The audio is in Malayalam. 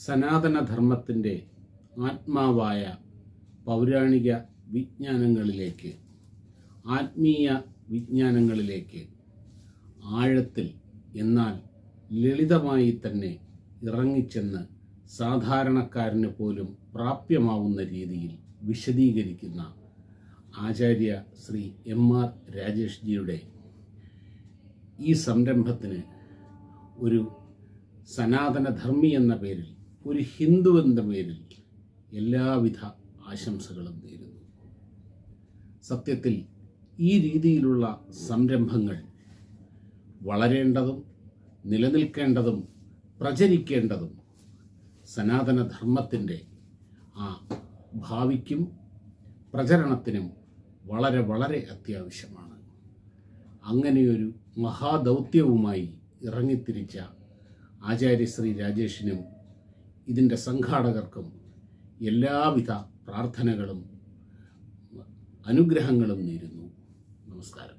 സനാതനധർമ്മത്തിന്റെ ആത്മാവായ പൗരാണിക വിജ്ഞാനങ്ങളിലേക്ക് ആത്മീയ വിജ്ഞാനങ്ങളിലേക്ക് ആഴത്തിൽ എന്നാൽ ലളിതമായി തന്നെ ഇറങ്ങിച്ചെന്ന് സാധാരണക്കാരന് പോലും പ്രാപ്യമാവുന്ന രീതിയിൽ വിശദീകരിക്കുന്ന ആചാര്യ ശ്രീ എം ആർ രാജേഷ് ജിയുടെ ഈ സംരംഭത്തിന് ഒരു സനാതനധർമ്മി എന്ന പേരിൽ ഒരു ഹിന്ദു എന്ന പേരിൽ എല്ലാവിധ ആശംസകളും നേരുന്നു. സത്യത്തിൽ ഈ രീതിയിലുള്ള സംരംഭങ്ങൾ വളരേണ്ടതും നിലനിൽക്കേണ്ടതും പ്രചരിക്കേണ്ടതും സനാതനധർമ്മത്തിന്റെ ആ ഭാവിക്കും പ്രചരണത്തിനും വളരെ വളരെ അത്യാവശ്യമാണ്. അങ്ങനെയൊരു മഹാദൗത്യവുമായി ഇറങ്ങിത്തിരിച്ച ആചാര്യശ്രീ രാജേഷിനും ഇതിന്റെ സംഘാടകർക്കും എല്ലാവിധ പ്രാർത്ഥനകളും അനുഗ്രഹങ്ങളും നേരുന്നു. നമസ്കാരം.